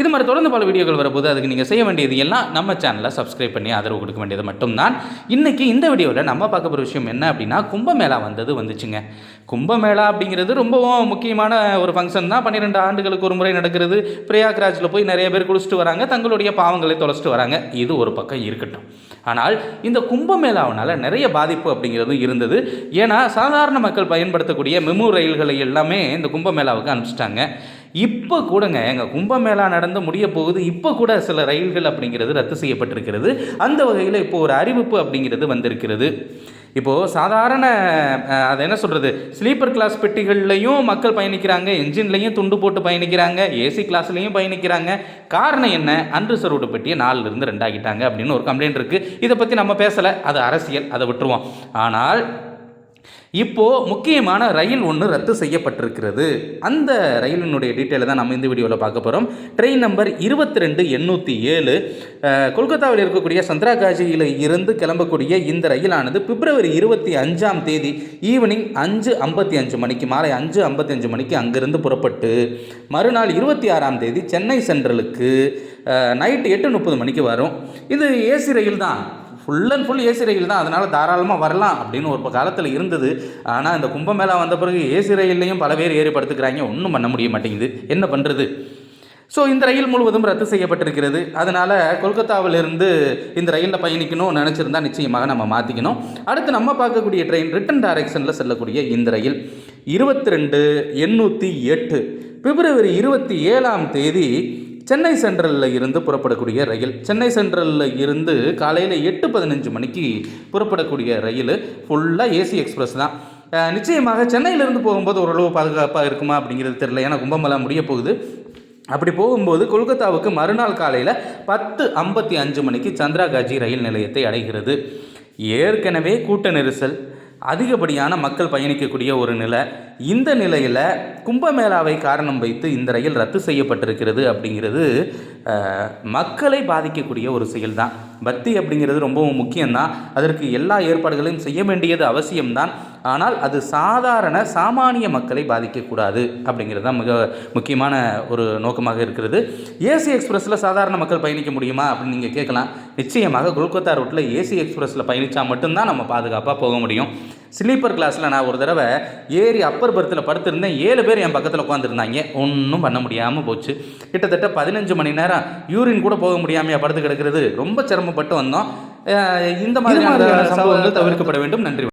இது மாதிரி தொடர்ந்து பல வீடியோக்கள் வரும்போது அதுக்கு நீங்கள் செய்ய வேண்டியது எல்லாம் நம்ம சேனலை சப்ஸ்கிரைப் பண்ணி ஆதரவு கொடுக்க வேண்டியது மட்டும்தான். இன்றைக்கி இந்த வீடியோவில் நம்ம பார்க்க போகிற விஷயம் என்ன அப்படின்னா கும்பமேளா வந்தது வந்துச்சுங்க. கும்பமேளா அப்படிங்கிறது ரொம்பவும் முக்கியமான ஒரு ஃபங்க்ஷன் தான். பன்னிரெண்டு ஆண்டுகளுக்கு ஒரு முறை நடக்கிறது. பிரயாக்ராஜில் போய் நிறைய பேர் குளிச்சுட்டு வராங்க. தங்களுடைய பாவங்களை தொலைச்சிட்டு வராங்க. இது ஒரு பக்கம் இருக்கட்டும். ஆனால் இந்த கும்பமேளாவினால் நிறைய பாதிப்பு அப்படிங்கிறதும் இருந்தது. ஏன்னா சாதாரண மக்கள் பயன்படுத்தக்கூடிய மெமு ரயில்களை எல்லாமே இந்த கும்பமேளாவுக்கு அனுப்பிச்சிட்டாங்க. இப்போ கூடங்க எங்கள் கும்பமேளா நடந்து முடிய போகுது இப்போ கூட சில ரயில்கள் அப்படிங்கிறது ரத்து செய்யப்பட்டிருக்கிறது. அந்த வகையில் இப்போ ஒரு அறிவிப்பு அப்படிங்கிறது வந்திருக்கிறது. இப்போது சாதாரண அதை அது என்ன சொல்கிறது ஸ்லீப்பர் கிளாஸ் பெட்டிகள்லையும் மக்கள் பயணிக்கிறாங்க என்ஜின்லையும் துண்டு போட்டு பயணிக்கிறாங்க ஏசி கிளாஸ்லையும் பயணிக்கிறாங்க. காரணம் என்ன? அன்ரிசர்வ்டு பெட்டியை நாலுலேருந்து ரெண்டாகிட்டாங்க அப்படின்னு ஒரு கம்ப்ளைண்ட் இருக்குது இதை பற்றி நம்ம பேசலை. அது அரசியல். அதை விட்டுருவோம். ஆனால் இப்போது முக்கியமான ரயில் ஒன்று ரத்து செய்யப்பட்டிருக்கிறது. அந்த ரயிலினுடைய டீட்டெயிலை தான் நம்ம இந்த வீடியோவில் பார்க்க போகிறோம் ட்ரெயின் நம்பர் இருபத்தி ரெண்டு எண்ணூற்றி ஏழு கொல்கத்தாவில் இருக்கக்கூடிய சந்திராகாஜியில் இருந்து கிளம்பக்கூடிய இந்த ரயிலானது பிப்ரவரி இருபத்தி அஞ்சாம் தேதி ஈவினிங் அஞ்சு ஐம்பத்தி அஞ்சு மணிக்கு மாலை அஞ்சு ஐம்பத்தி அஞ்சு மணிக்கு அங்கிருந்து புறப்பட்டு மறுநாள் இருபத்தி ஆறாம் தேதி சென்னை சென்ட்ரலுக்கு நைட்டு எட்டு முப்பது மணிக்கு வரும். இது ஏசி ரயில் தான். ஃபுல் அண்ட் ஃபுல் ஏசி ரயில் தான். அதனால் தாராளமாக வரலாம் அப்படின்னு ஒரு காலத்தில் இருந்தது. ஆனால் இந்த கும்பமேளா வந்த பிறகு ஏசி ரயில்லையும் பல பேர் ஏறி படுத்துக்கிறாங்க. ஒன்றும் பண்ண முடிய மாட்டேங்குது. என்ன பண்ணுறது ஸோ இந்த ரயில் முழுவதும் ரத்து செய்யப்பட்டிருக்கிறது. அதனால் கொல்கத்தாவிலிருந்து இந்த ரயிலில் பயணிக்கணும்னு நினச்சிருந்தா நிச்சயமாக நம்ம மாற்றிக்கணும் அடுத்து நம்ம பார்க்கக்கூடிய ட்ரெயின் ரிட்டன் டைரக்ஷனில் செல்லக்கூடிய இந்த ரயில். இருபத்தி ரெண்டு எண்ணூற்றி எட்டு. பிப்ரவரி இருபத்தி ஏழாம் தேதி சென்னை சென்ட்ரலில் இருந்து புறப்படக்கூடிய ரயில் சென்னை சென்ட்ரலில் இருந்து காலையில் எட்டு பதினஞ்சு மணிக்கு புறப்படக்கூடிய ரயில் ஃபுல்லாக ஏசி எக்ஸ்பிரஸ் தான். நிச்சயமாக சென்னையிலேருந்து போகும்போது ஓரளவு பாதுகாப்பாக இருக்குமா அப்படிங்கிறது தெரியல. ஏன்னா கும்பமெல்லாம் முடிய போகுது. அப்படி போகும்போது கொல்கத்தாவுக்கு மறுநாள் காலையில் பத்து ஐம்பத்தி அஞ்சு மணிக்கு சந்திராகாஜி ரயில் நிலையத்தை அடைகிறது. ஏற்கனவே கூட்ட நெரிசல் அதிகப்படியான மக்கள் பயணிக்கக்கூடிய ஒரு நிலை. இந்த நிலையில் கும்பமேளாவை காரணம் வைத்து இந்த ரயில் ரத்து செய்யப்பட்டிருக்கிறது அப்படிங்கிறது மக்களை பாதிக்கக்கூடிய ஒரு செயல்தான். பக்தி அப்படிங்கிறது ரொம்பவும் முக்கியம்தான். அதற்கு எல்லா ஏற்பாடுகளையும் செய்ய வேண்டியது அவசியம்தான். ஆனால் அது சாதாரண சாமானிய மக்களை பாதிக்கக்கூடாது அப்படிங்கிறது தான் மிக முக்கியமான ஒரு நோக்கமாக இருக்கிறது. ஏசி எக்ஸ்பிரஸில் சாதாரண மக்கள் பயணிக்க முடியுமா அப்படின்னு நீங்கள் கேட்கலாம். நிச்சயமாக கொல்கத்தா ரூட்டில் ஏசி எக்ஸ்பிரஸில் பயணித்தா மட்டும்தான் நம்ம பாதுகாப்பாக போக முடியும். ஸ்லீப்பர் கிளாஸில் நான் ஒரு தடவை ஏறி அப்பர் பர்த்தில் படுத்திருந்தேன். ஏழு பேர் என் பக்கத்தில் உட்காந்துருந்தாங்க ஒன்றும் பண்ண முடியாமல் போச்சு. கிட்டத்தட்ட பதினஞ்சு மணி நேரம் யூரின் கூட போக முடியாமையா படுத்து கிடக்கிறது ரொம்ப சிரமப்பட்டு வந்தோம். இந்த மாதிரியான சம்பவங்கள் தவிர்க்கப்பட வேண்டும். நன்றி.